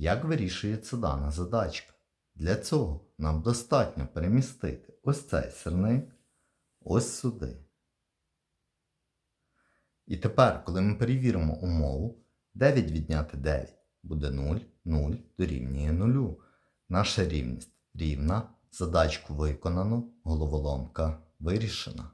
Як вирішується дана задачка? Для цього нам достатньо перемістити ось цей сирник ось сюди. І тепер, коли ми перевіримо умову, 9 відняти 9 буде 0, 0 дорівнює 0. Наша рівність рівна, задачку виконано, головоломка вирішена.